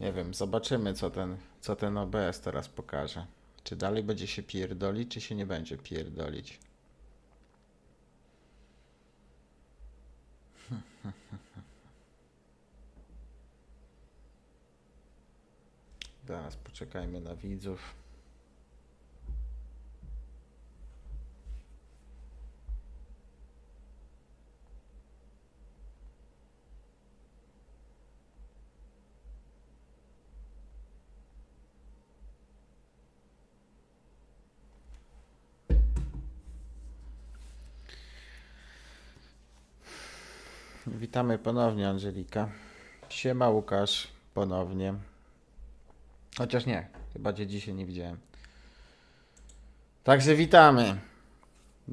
Nie wiem, zobaczymy co ten, co ten OBS teraz pokaże. Czy dalej będzie się pierdolić, czy się nie będzie pierdolić. Teraz poczekajmy na widzów. Witamy ponownie, Angelika. Siema, Łukasz, ponownie. Chociaż nie, chyba cię dzisiaj nie widziałem. Także witamy.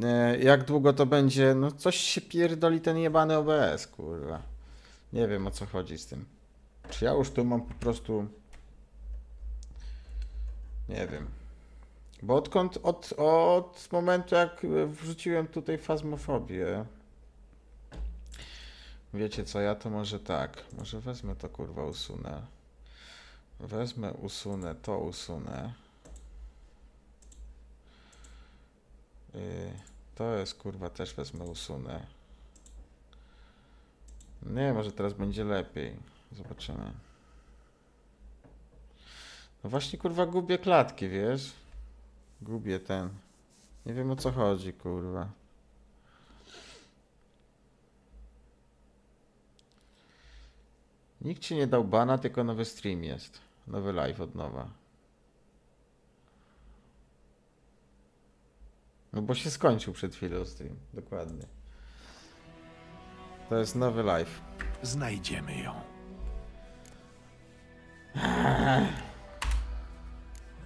E, Jak długo to będzie? No coś się pierdoli ten jebany OBS, kurwa. Nie wiem o co chodzi z tym. Czy ja już tu mam po prostu... Nie wiem. Bo odkąd, od, od momentu jak wrzuciłem tutaj fazmofobię, Wiecie co, ja to może tak. Może wezmę to kurwa usunę. Wezmę, usunę, to usunę. Yy, to jest kurwa też wezmę, usunę. Nie, może teraz będzie lepiej. Zobaczymy. No właśnie kurwa gubię klatki, wiesz? Gubię ten. Nie wiem o co chodzi, kurwa. Nikt ci nie dał bana, tylko nowy stream jest. Nowy live od nowa. No bo się skończył przed chwilą stream. Dokładnie. To jest nowy live. Znajdziemy ją.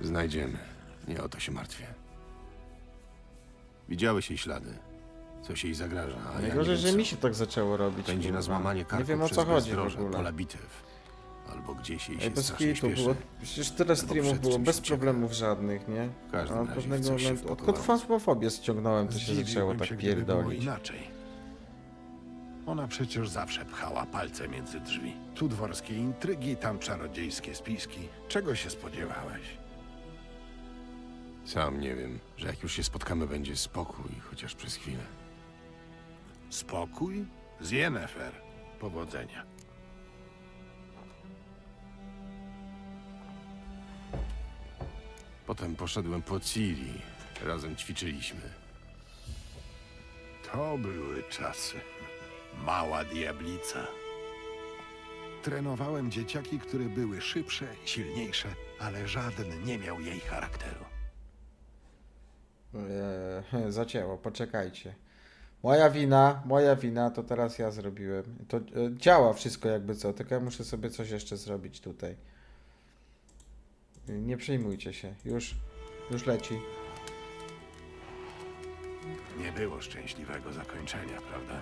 Znajdziemy. Nie o to się martwię. Widziałeś jej ślady. Coś jej zagraża, a ja nie Najgorzej, wiem że co. mi się tak zaczęło robić. Będzie na kurwa. złamanie karku Nie wiem o przez co chodzi w ogóle. pola bitew. Albo gdzieś jej Ej, się bez strasznie kitu śpieszy. było. Przecież tyle streamów przed było czymś bez ucieka. problemów żadnych, nie? W każdym A od razie w pewnego coś się momentu. Odkąd fasmofobię ściągnąłem, to się zaczęło tak gdyby było pierdolić. inaczej. Ona przecież zawsze pchała palce między drzwi. Tu dworskie intrygi, tam czarodziejskie spiski. Czego się spodziewałeś? Sam nie wiem, że jak już się spotkamy, będzie spokój, chociaż przez chwilę. Spokój? Z Yennefer. Powodzenia. Potem poszedłem po Ciri. Razem ćwiczyliśmy. To były czasy. Mała diablica. Trenowałem dzieciaki, które były szybsze, silniejsze, ale żaden nie miał jej charakteru. Eee, zacięło, poczekajcie. Moja wina, moja wina, to teraz ja zrobiłem. To e, działa wszystko jakby co, tylko ja muszę sobie coś jeszcze zrobić tutaj. Nie przejmujcie się, już, już leci. Nie było szczęśliwego zakończenia, prawda?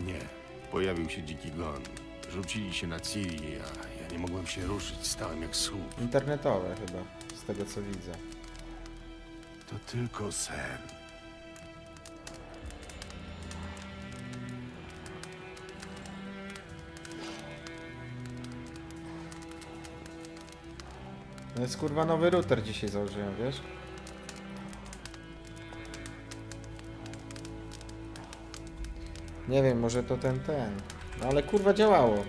Nie. Pojawił się dziki gon. Rzucili się na Ciri, a ja nie mogłem się ruszyć. Stałem jak słup. Internetowe chyba, z tego co widzę. To tylko sen. No jest kurwa nowy router dzisiaj założyłem, wiesz? Nie wiem, może to ten, ten. No ale kurwa działało.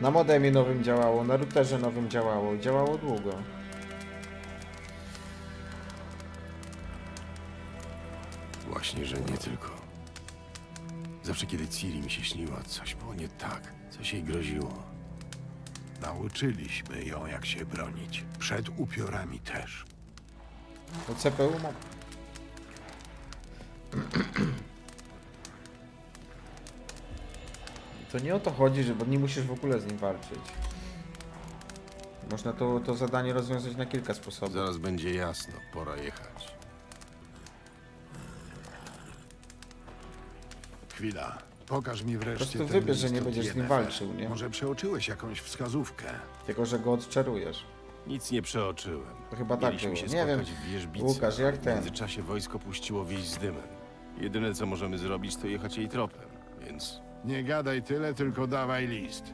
Na modemie nowym działało, na routerze nowym działało i działało długo. Właśnie, że nie tylko. Zawsze kiedy Ciri mi się śniła, coś było nie tak. Coś jej groziło. Nauczyliśmy ją, jak się bronić. Przed upiorami też. To CPU ma... To nie o to chodzi, że bo nie musisz w ogóle z nim walczyć. Można to, to zadanie rozwiązać na kilka sposobów. Zaraz będzie jasno, pora jechać. Chwila. Pokaż mi wreszcie prostu ten wybierz, że list nie od będziesz z nim walczył, nie? Może przeoczyłeś jakąś wskazówkę? Tylko, że go odczarujesz. Nic nie przeoczyłem. To chyba tak Mieliśmy było. się Nie wiem, spotkać w. Łukasz, jak W ten? międzyczasie wojsko puściło wieść z dymem. Jedyne co możemy zrobić, to jechać jej tropem, więc Nie gadaj tyle, tylko dawaj list.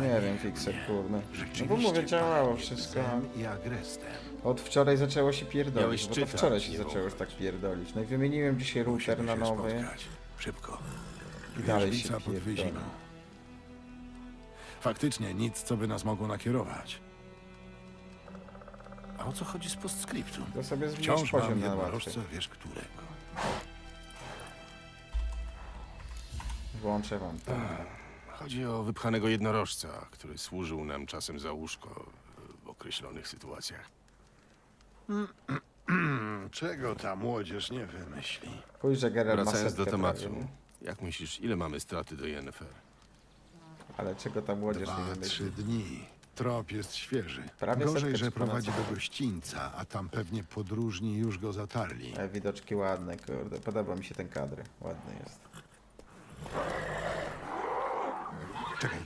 Nie wiem, Fixer, kurde. No bo mówię, działało wszystko. i agrestem. Od wczoraj zaczęło się pierdolić, Miałeś bo to czytać, wczoraj się nie zaczęło już tak pierdolić. No i wymieniłem dzisiaj router Musimy na się nowy spotkać. Szybko. i dalej się pod. Wyziną. Faktycznie nic, co by nas mogło nakierować. A o co chodzi z postscriptum? To sobie Wciąż mam poziom na łatwy. jednorożca, wiesz którego. Włączę wam to. Chodzi o wypchanego jednorożca, który służył nam czasem za łóżko w określonych sytuacjach. Czego ta młodzież nie wymyśli? Pójdź, że Geralt ma Wracając do setkę tematu, jak myślisz, ile mamy straty do Yennefer? Ale czego ta młodzież nie Dwa, wymyśli? trzy dni. Trop jest świeży. Prawie Gorzej, setkę że prowadzi do gościńca, a tam pewnie podróżni już go zatarli. E, widoczki ładne, kurde. Podoba mi się ten kadr. Ładny jest. Czekaj,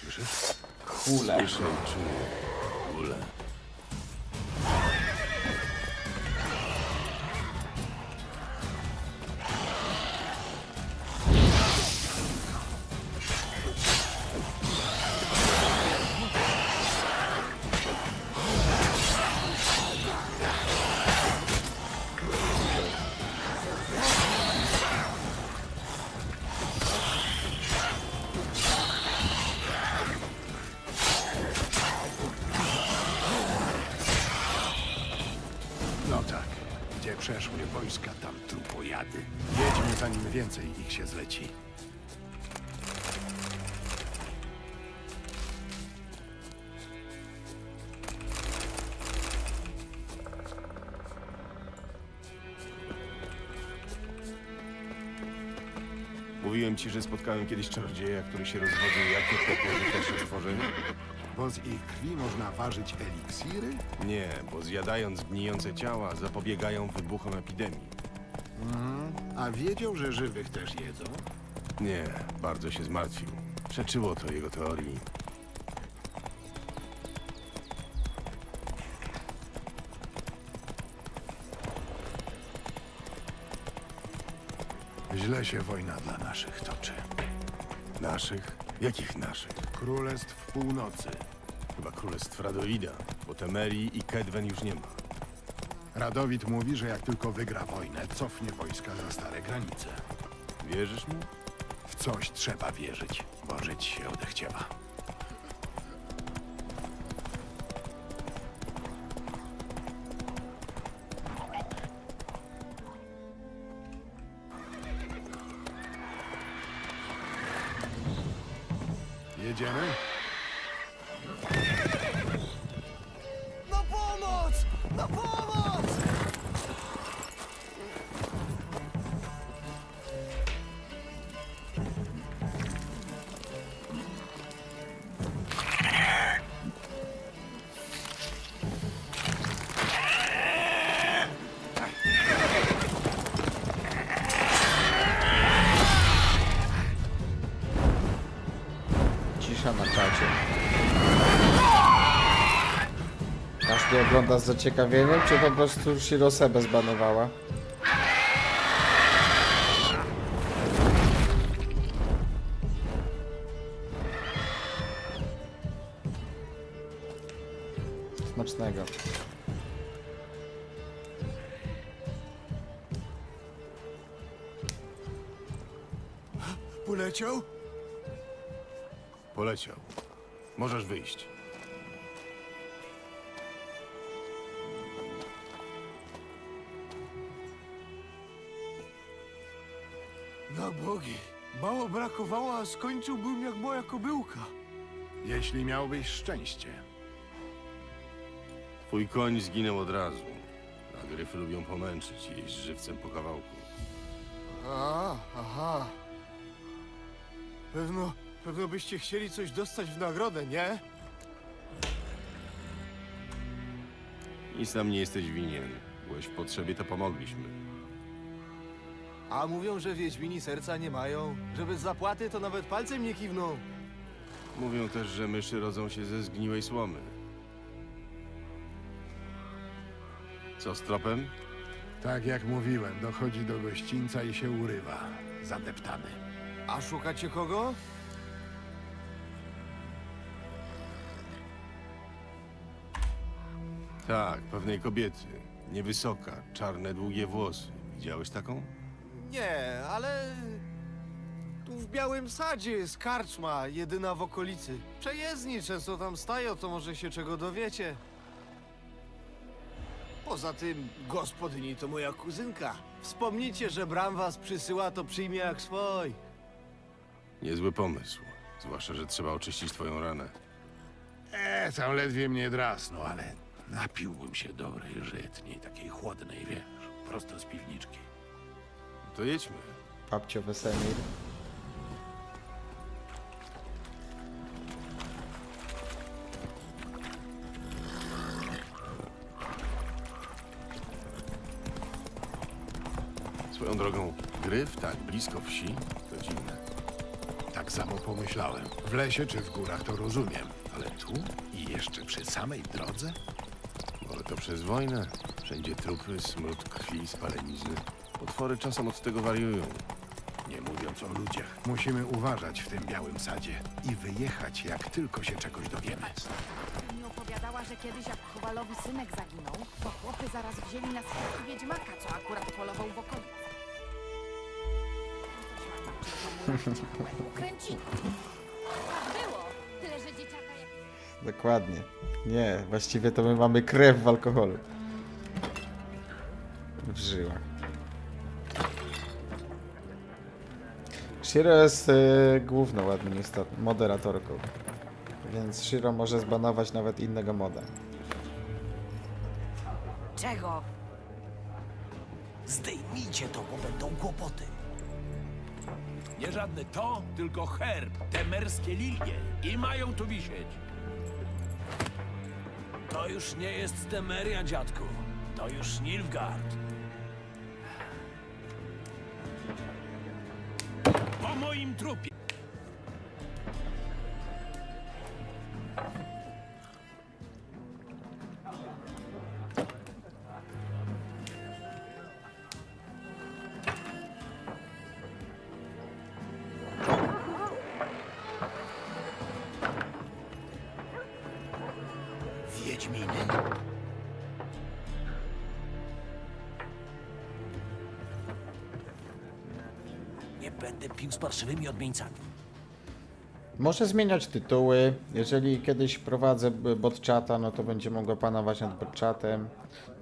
słyszysz? Hule. Słyszę i czuję bóle. Trupojady. Jedźmy, zanim więcej ich się zleci. Mówiłem ci, że spotkałem kiedyś czarodzieja, który się rozwodził jakie to pierwsze stworzenie? Bo z ich krwi można ważyć eliksiry? Nie, bo zjadając gnijące ciała zapobiegają wybuchom epidemii. A wiedział, że żywych też jedzą? Nie, bardzo się zmartwił. Przeczyło to jego teorii. Źle się wojna dla naszych toczy. Naszych? Jakich naszych? Królestw północy. Chyba królestw Radoida, bo Temerii i Kedwen już nie ma. Radowid mówi, że jak tylko wygra wojnę, cofnie wojska za stare granice. Wierzysz mu? W coś trzeba wierzyć, bo żyć się odechciewa. Jedziemy? Na pomoc! Na pomoc! Każdy ogląda z zaciekawieniem, czy po prostu Shirosebę zbanowała? Smacznego. Poleciał? Poleciał. Możesz wyjść. Bogi. Mało brakowało, a skończyłbym jak moja kobyłka. Jeśli miałbyś szczęście. Twój koń zginął od razu. A gryfy lubią pomęczyć i jeść żywcem po kawałku. A, aha. Pewno, pewno byście chcieli coś dostać w nagrodę, nie? Nic nam nie jesteś winien. Byłeś w potrzebie, to pomogliśmy. A mówią, że Wiedźmini serca nie mają, że bez zapłaty to nawet palcem nie kiwną. Mówią też, że myszy rodzą się ze zgniłej słomy. Co z tropem? Tak jak mówiłem, dochodzi do gościńca i się urywa. Zadeptany. A szukacie kogo? Tak, pewnej kobiety. Niewysoka, czarne, długie włosy. Widziałeś taką? Nie, ale... Tu w Białym Sadzie jest karczma, jedyna w okolicy. Przejezdni często tam stają, to może się czego dowiecie. Poza tym, gospodyni to moja kuzynka. Wspomnijcie, że Bram was przysyła, to przyjmie jak swój. Niezły pomysł. Zwłaszcza, że trzeba oczyścić twoją ranę. E, tam ledwie mnie drasnął, ale napiłbym się dobrej żytniej, takiej chłodnej, wiesz, prosto z piwniczki. To jedźmy. Babcio Wesemir. Swoją drogą, gryf tak blisko wsi? To dziwne. Tak samo pomyślałem. W lesie czy w górach to rozumiem, ale tu i jeszcze przy samej drodze? Może to przez wojnę? Wszędzie trupy, smród krwi, spalenizny. Potwory czasem od tego wariują. Nie mówiąc o ludziach. Musimy uważać w tym białym sadzie i wyjechać, jak tylko się czegoś dowiemy. Mi opowiadała, że kiedyś jak Kowalowi synek zaginął, to chłopy zaraz wzięli na swojego wiedźmaka, co akurat polował w okolicy. Kręcili. Tak było, tyle że dzieciaka jak... Dokładnie. Nie, właściwie to my mamy krew w alkoholu. W żyłach. Shiro jest y, główną administratorką, moderatorką. Więc Shiro może zbanować nawet innego moda. Czego? Zdejmijcie to, bo będą kłopoty. Nie żadne to, tylko herb, te merskie lilie. I mają tu wisieć. To już nie jest Temeria, dziadku. To już Nilfgaard. Moim trupie. Parszywymi odmieńcami. Może zmieniać tytuły. Jeżeli kiedyś prowadzę botchata, no to będzie mogła panować nad botchatem.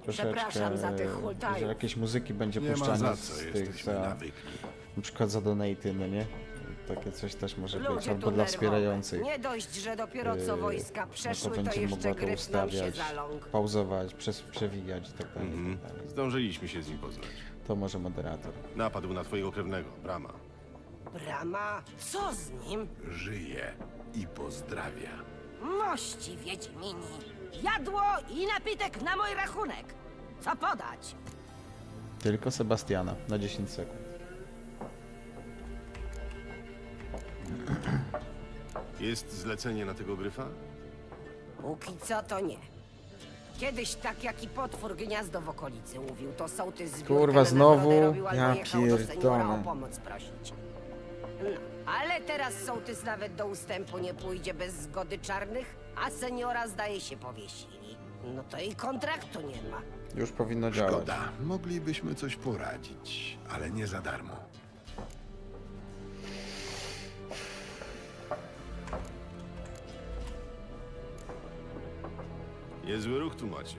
Troszeczkę, Przepraszam za tych hultajów. że jakieś muzyki będzie Nie ma puszczane za z tych jesteśmy za, nawykli. na przykład za donaty, no nie? Takie coś też może być, Ludzie albo dla nerwowe. wspierających. Nie dość, że dopiero co Yy, wojska no przeszły, to to, będzie jeszcze mogła to gryf nam się ustawiać, pauzować, przes- przewijać i tak dalej, Mhm. i tak dalej. Zdążyliśmy się z nim poznać. To może moderator. Napadł na twojego krewnego, Brama. Brama, co z nim? Żyje i pozdrawia. Mości Wiedźmini. Jadło i napitek na mój rachunek. Co podać? Tylko Sebastiana na 10 sekund. Jest zlecenie na tego gryfa? Póki co to nie. Kiedyś tak jak i potwór gniazdo w okolicy mówił, to sołtys z Kurwa, na znowu? nagrodę robił, albo Ja jechał do seniora pierdolę. o pomoc prosić. No, ale teraz sołtys nawet do ustępu nie pójdzie bez zgody czarnych, a seniora zdaje się powiesili. No to i kontraktu nie ma. Już powinno działać. Szkoda, moglibyśmy coś poradzić, ale nie za darmo. Niezły ruch tu macie.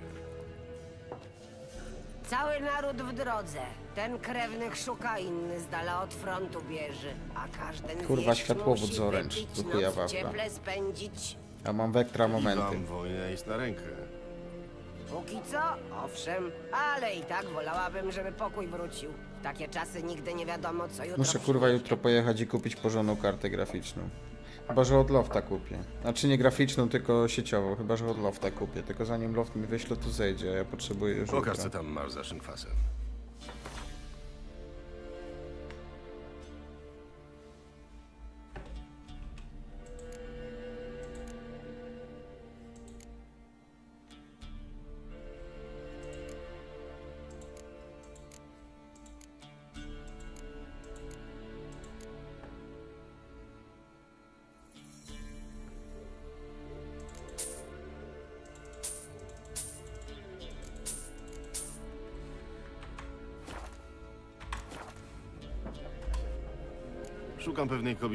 Cały naród w drodze. Ten krewnych szuka, inny z dala od frontu bierze. A każdy Kurwa, światłowód z wypić, Do chuja wawra. cieple spędzić. A mam wektra I momenty. wam wojna jest na rękę. Póki co, owszem, ale i tak wolałabym, żeby pokój wrócił. W takie czasy nigdy nie wiadomo, co jutro Muszę kurwa jutro pojechać i kupić porządną kartę graficzną. Chyba, że od Lofta kupię. Znaczy nie graficzną, tylko sieciową. Chyba, że od Lofta kupię. Tylko zanim Loft mi wyśle, to zejdzie. a Ja potrzebuję już Pokaż, co tam masz za szynkwasem.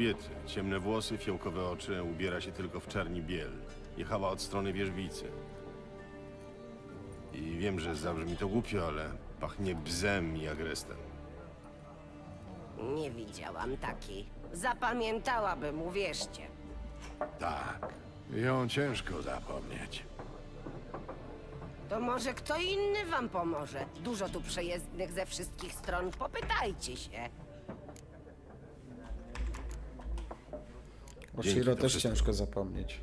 Kobiety. Ciemne włosy, fiołkowe oczy, ubiera się tylko w czarni biel. Jechała od strony wierzbicy. I wiem, że zabrzmi to głupio, ale pachnie bzem i agrestem. Nie widziałam takiej. Zapamiętałabym, uwierzcie. Tak. Ją ciężko zapomnieć. To może kto inny wam pomoże. Dużo tu przejezdnych ze wszystkich stron. Popytajcie się. O Dzięki, Shiro to też wszystko. ciężko zapomnieć.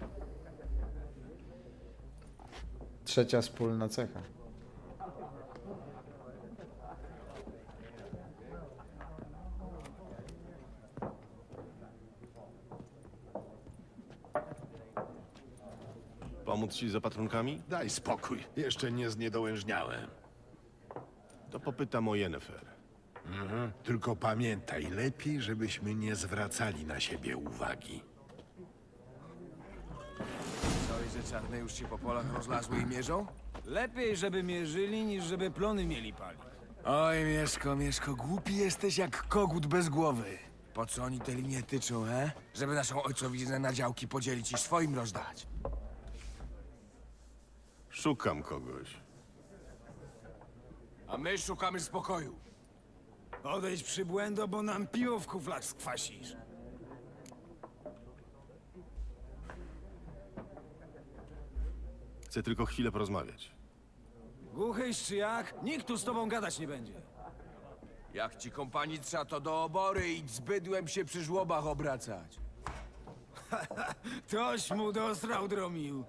Trzecia wspólna cecha. Pomóc ci z opatrunkami? Daj spokój. Jeszcze nie zniedołężniałem. To popytam o Yennefer. Tylko pamiętaj, lepiej, żebyśmy nie zwracali na siebie uwagi. Słyszałeś, że czarne już się po polach rozlazły i mierzą? Lepiej, żeby mierzyli, niż żeby plony mieli palić. Oj, Mieszko, Mieszko, głupi jesteś jak kogut bez głowy. Po co oni te linie tyczą, he? Żeby naszą ojcowiznę na działki podzielić i swoim rozdać. Szukam kogoś. A my szukamy spokoju. Odejdź przybłędo, bo nam piwo w kuflach skwasisz. Chcę tylko chwilę porozmawiać. Głuchyś czy jak? Nikt tu z tobą gadać nie będzie. Jak ci kompanii trzeba, to do obory i z bydłem się przy żłobach obracać. Toś mu dosrał, dromił.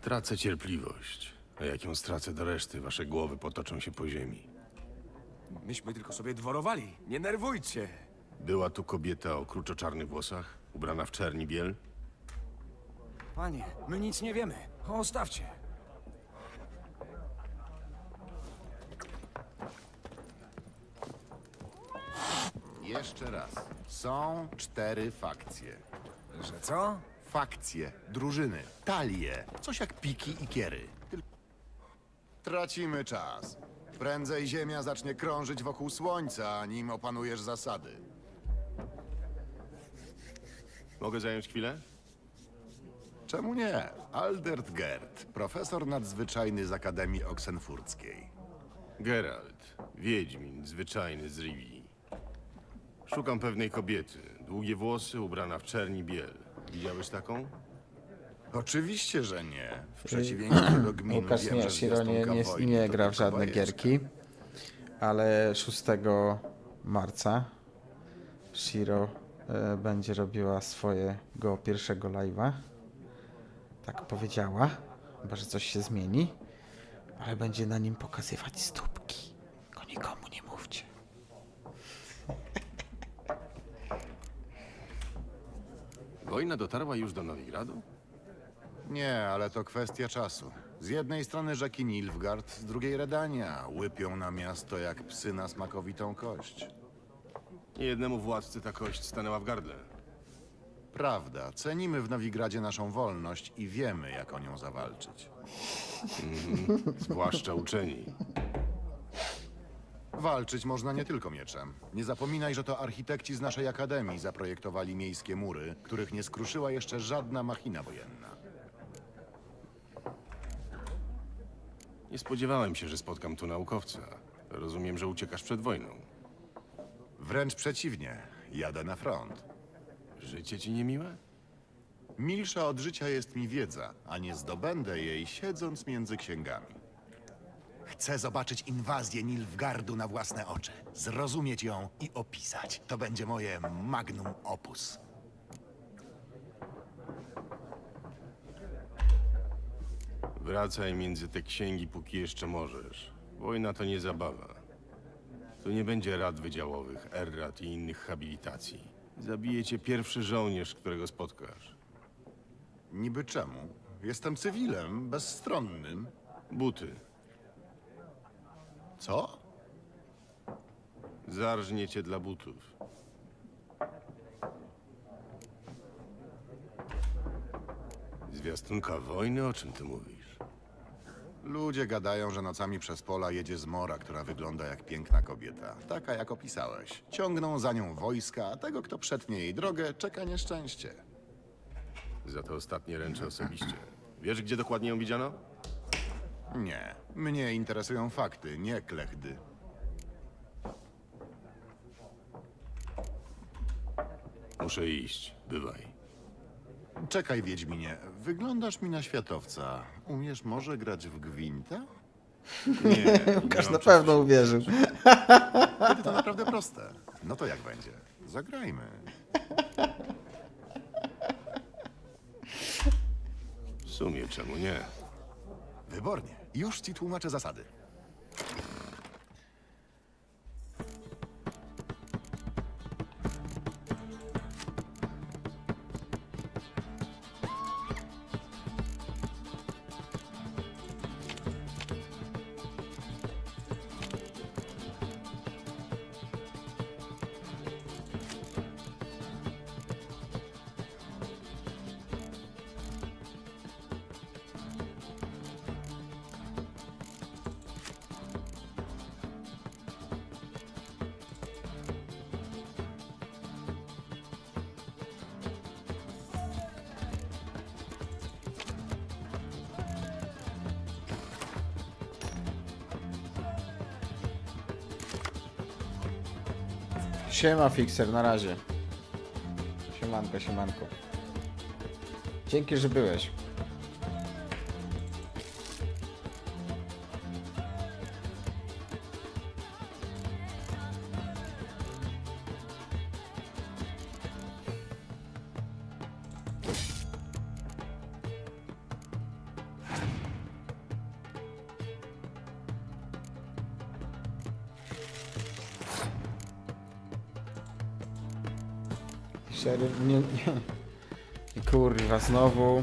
Tracę cierpliwość. A jak ją stracę do reszty, wasze głowy potoczą się po ziemi. Myśmy tylko sobie dworowali. Nie nerwujcie. Była tu kobieta o kruczo-czarnych włosach, ubrana w czerni biel. Panie, my nic nie wiemy. Ostawcie. Jeszcze raz. Są cztery fakcje. Że co? Fakcje, drużyny, talie. Coś jak piki i kiery. Tyl- Tracimy czas. Prędzej Ziemia zacznie krążyć wokół Słońca, nim opanujesz zasady. Mogę zająć chwilę? Czemu nie? Aldert Gerd, profesor nadzwyczajny z Akademii Oksenfurckiej. Geralt, wiedźmin, zwyczajny z Rivii. Szukam pewnej kobiety. Długie włosy, ubrana w czerni biel. Widziałeś taką? Oczywiście, że nie. W przeciwieństwie do gminu Łukasz wiem, nie, że Shiro nie, zwiastunka nie, wojny nie to gra w tylko żadne bajeczka. gierki, ale 6 marca Shiro będzie robiła swojego pierwszego live'a. Tak powiedziała, chyba że coś się zmieni, ale będzie na nim pokazywać stópki. Tylko nikomu nie mówcie. Wojna dotarła już do Nowigradu? Nie, ale to kwestia czasu. Z jednej strony rzeki Nilfgaard, z drugiej Redania. Łypią na miasto jak psy na smakowitą kość. Jednemu władcy ta kość stanęła w gardle. Prawda, cenimy w Nowigradzie naszą wolność i wiemy, jak o nią zawalczyć. Zwłaszcza uczeni. Walczyć można nie tylko mieczem. Nie zapominaj, że to architekci z naszej akademii zaprojektowali miejskie mury, których nie skruszyła jeszcze żadna machina wojenna. Nie spodziewałem się, że spotkam tu naukowca. Rozumiem, że uciekasz przed wojną. Wręcz przeciwnie, jadę na front. Życie ci niemiłe? Milsza od życia jest mi wiedza, a nie zdobędę jej siedząc między księgami. Chcę zobaczyć inwazję Nilfgardu na własne oczy, zrozumieć ją i opisać. To będzie moje magnum opus. Wracaj między te księgi, póki jeszcze możesz. Wojna to nie zabawa. Tu nie będzie rad wydziałowych, errat i innych habilitacji. Zabije cię pierwszy żołnierz, którego spotkasz. Niby czemu? Jestem cywilem, bezstronnym. Buty. Co? Zarżnie cię dla butów. Zwiastunka wojny? O czym ty mówisz? Ludzie gadają, że nocami przez pola jedzie zmora, która wygląda jak piękna kobieta. Taka, jak opisałeś. Ciągną za nią wojska, a tego, kto przetnie jej drogę, czeka nieszczęście. Za to ostatnie ręczę osobiście. Wiesz, gdzie dokładnie ją widziano? Nie. Mnie interesują fakty, nie klechdy. Muszę iść. Bywaj. Czekaj, Wiedźminie. Wyglądasz mi na światowca. Umiesz może grać w gwinta? Nie, Łukasz na pewno uwierzył. Wtedy to naprawdę proste. No to jak będzie? Zagrajmy. W sumie, czemu nie? Wybornie. Już ci tłumaczę zasady. Siema Fixer, na razie. Siemanko, siemanko. Dzięki, że byłeś. Nie, nie. Kurwa, znowu.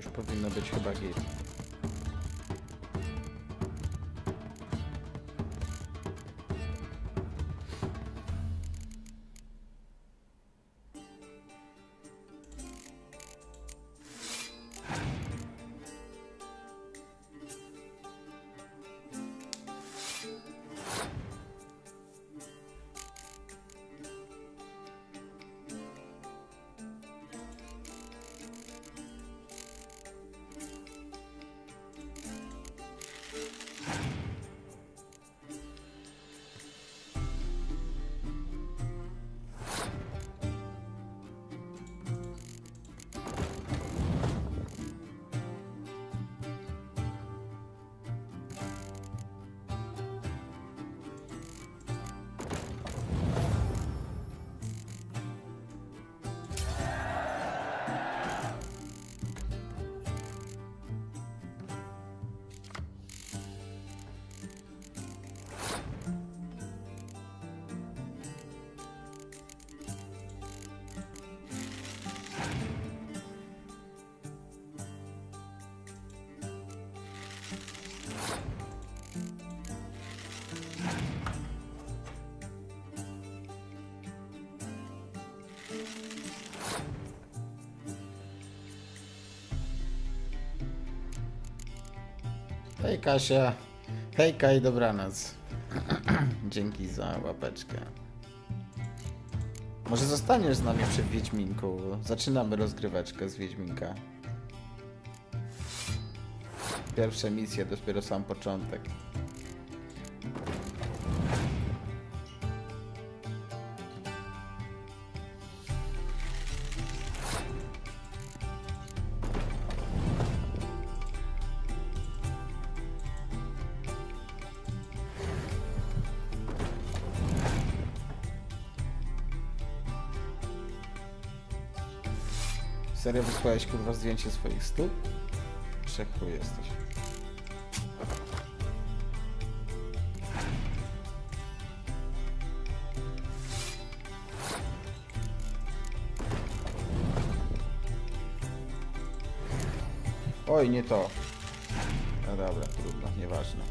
Już powinno być chyba git. Hej Kasia. Hejka i dobranoc. Dzięki za łapeczkę. Może zostaniesz z nami przy Wiedźminku? Zaczynamy rozgryweczkę z Wiedźminka. Pierwsze misje, dopiero sam początek. Serio wysłałeś kurwa zdjęcie swoich stóp? Przechuj jesteś. Oj, nie to. No dobra, trudno, nieważne.